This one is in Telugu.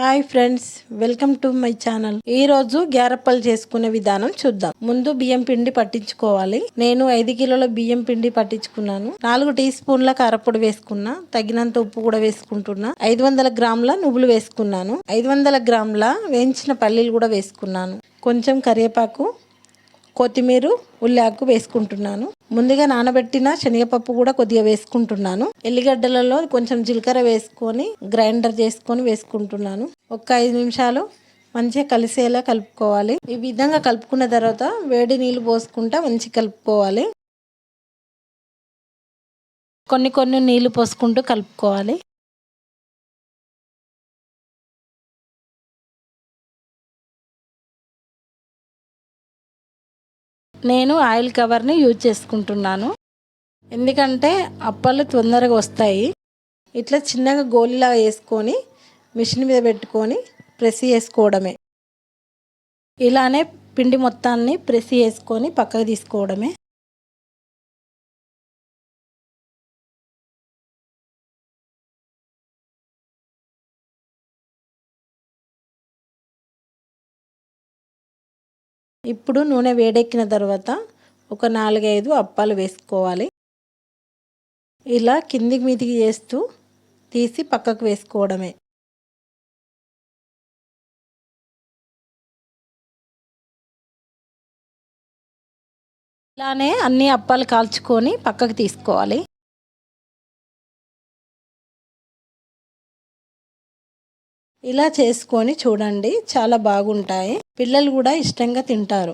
Hi friends welcome to my channel. ఈ రోజు గ్యారప్పలు చేసుకునే విధానం చూద్దాం. ముందు బియ్యం పిండి పట్టించుకోవాలి. నేను ఐదు కిలోల బియ్యం పిండి పట్టించుకున్నాను. నాలుగు టీ స్పూన్ల కారపొడి వేసుకున్నా. తగినంత ఉప్పు కూడా వేసుకుంటున్నా. ఐదు వందల గ్రాముల నువ్వులు వేసుకున్నాను. ఐదు వందల గ్రాముల వేయించిన పల్లీలు కూడా వేసుకున్నాను. కొంచెం కరివేపాకు కొత్తిమీర ఉల్లాకు వేసుకుంటున్నాను. ముందుగా నానబెట్టిన శనగపప్పు కూడా కొద్దిగా వేసుకుంటున్నాను. ఎల్లిగడ్డలలో కొంచెం జీలకర్ర వేసుకొని గ్రైండర్ చేసుకొని వేసుకుంటున్నాను. ఒక ఐదు నిమిషాలు మంచిగా కలిసేలా కలుపుకోవాలి. ఈ విధంగా కలుపుకున్న తర్వాత వేడి నీళ్ళు పోసుకుంటా మంచిగా కలుపుకోవాలి. కొన్ని కొన్ని నీళ్ళు పోసుకుంటూ కలుపుకోవాలి. నేను ఆయిల్ కవర్ని యూజ్ చేసుకుంటున్నాను. ఎందుకంటే అప్పలు తొందరగా వస్తాయి. ఇట్లా చిన్నగా గోలిలా వేసుకొని మిషన్ మీద పెట్టుకొని ప్రెస్ చేసుకోవడమే. ఇలానే పిండి మొత్తాన్ని ప్రెస్ చేసుకొని పక్కకు తీసుకోవడమే. ఇప్పుడు నూనె వేడెక్కిన తర్వాత ఒక నాలుగైదు అప్పాలు వేసుకోవాలి. ఇలా కిందికి మీదికి చేస్తూ తీసి పక్కకు వేసుకోవడమే. ఇలానే అన్ని అప్పాలు కాల్చుకొని పక్కకు తీసుకోవాలి. ఇలా చేసుకొని చూడండి. చాలా బాగుంటాయి. పిల్లలు కూడా ఇష్టంగా తింటారు.